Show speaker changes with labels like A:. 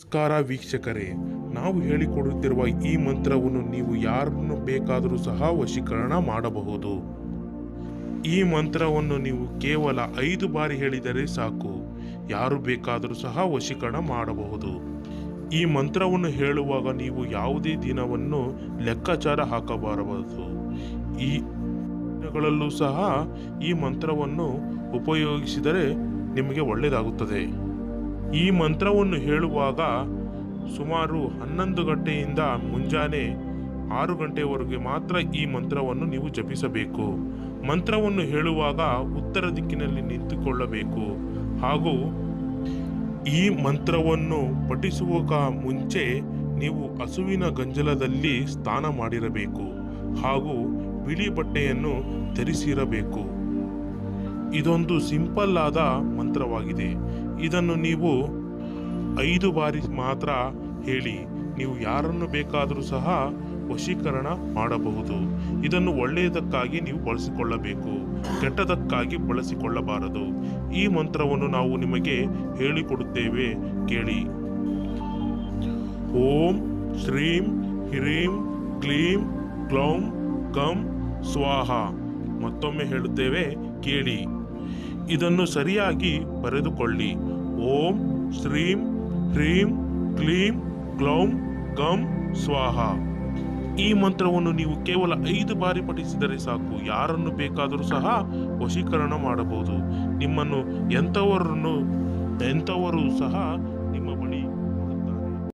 A: ನಮಸ್ಕಾರ ವೀಕ್ಷಕರೇ. ನಾವು ಹೇಳಿಕೊಡುತ್ತಿರುವ ಈ ಮಂತ್ರವನ್ನು ನೀವು ಯಾರನ್ನು ಬೇಕಾದರೂ ಸಹ ವಶೀಕರಣ ಮಾಡಬಹುದು. ಈ ಮಂತ್ರವನ್ನು ನೀವು ಕೇವಲ ಐದು ಬಾರಿ ಹೇಳಿದರೆ ಸಾಕು. ಯಾರು ಬೇಕಾದರೂ ಸಹ ವಶೀಕರಣ ಮಾಡಬಹುದು. ಈ ಮಂತ್ರವನ್ನು ಹೇಳುವಾಗ ನೀವು ಯಾವುದೇ ದಿನವನ್ನು ಲೆಕ್ಕಾಚಾರ ಹಾಕಬಾರಬಹುದು ಈ ದಿನಗಳಲ್ಲೂ ಸಹ ಈ ಮಂತ್ರವನ್ನು ಉಪಯೋಗಿಸಿದರೆ ನಿಮಗೆ ಒಳ್ಳೆಯದಾಗುತ್ತದೆ. ಈ ಮಂತ್ರವನ್ನು ಹೇಳುವಾಗ ಸುಮಾರು ಹನ್ನೊಂದು ಗಂಟೆಯಿಂದ ಮುಂಜಾನೆ ಆರು ಗಂಟೆವರೆಗೆ ಮಾತ್ರ ಈ ಮಂತ್ರವನ್ನು ನೀವು ಜಪಿಸಬೇಕು. ಮಂತ್ರವನ್ನು ಹೇಳುವಾಗ ಉತ್ತರ ದಿಕ್ಕಿನಲ್ಲಿ ನಿಂತುಕೊಳ್ಳಬೇಕು. ಹಾಗೂ ಈ ಮಂತ್ರವನ್ನು ಪಠಿಸುವಾಗ ಮುಂಚೆ ನೀವು ಹಸುವಿನ ಗಂಜಲದಲ್ಲಿ ಸ್ನಾನ ಮಾಡಿರಬೇಕು. ಹಾಗೂ ಬಿಳಿ ಬಟ್ಟೆಯನ್ನು ಧರಿಸಿರಬೇಕು. ಇದೊಂದು ಸಿಂಪಲ್ ಆದ ಮಂತ್ರವಾಗಿದೆ. ಇದನ್ನು ನೀವು ಐದು ಬಾರಿ ಮಾತ್ರ ಹೇಳಿ. ನೀವು ಯಾರನ್ನು ಬೇಕಾದರೂ ಸಹ ವಶೀಕರಣ ಮಾಡಬಹುದು. ಇದನ್ನು ಒಳ್ಳೆಯದಕ್ಕಾಗಿ ನೀವು ಬಳಸಿಕೊಳ್ಳಬೇಕು. ಕೆಟ್ಟದಕ್ಕಾಗಿ ಬಳಸಿಕೊಳ್ಳಬಾರದು. ಈ ಮಂತ್ರವನ್ನು ನಾವು ನಿಮಗೆ ಹೇಳಿಕೊಡುತ್ತೇವೆ. ಕೇಳಿ. ಓಂ ಶ್ರೀಂ ಹಿರೀಂ ಕ್ಲೀಂ ಕ್ಲೌಂ ಕಂ ಸ್ವಾಹ. ಮತ್ತೊಮ್ಮೆ ಹೇಳುತ್ತೇವೆ, ಕೇಳಿ. ಇದನ್ನು ಸರಿಯಾಗಿ ಬರೆದುಕೊಳ್ಳಿ. ಓಂ ಶ್ರೀಂ ಹ್ರೀಂ ಕ್ಲೀಂ ಕ್ಲೌಂ ಗಂ ಸ್ವಾಹ. ಈ ಮಂತ್ರವನ್ನು ನೀವು ಕೇವಲ ಐದು ಬಾರಿ ಪಠಿಸಿದರೆ ಸಾಕು. ಯಾರನ್ನು ಬೇಕಾದರೂ ಸಹ ವಶೀಕರಣ ಮಾಡಬಹುದು. ನಿಮ್ಮನ್ನು ಎಂಥವರನ್ನು, ಎಂಥವರು ಸಹ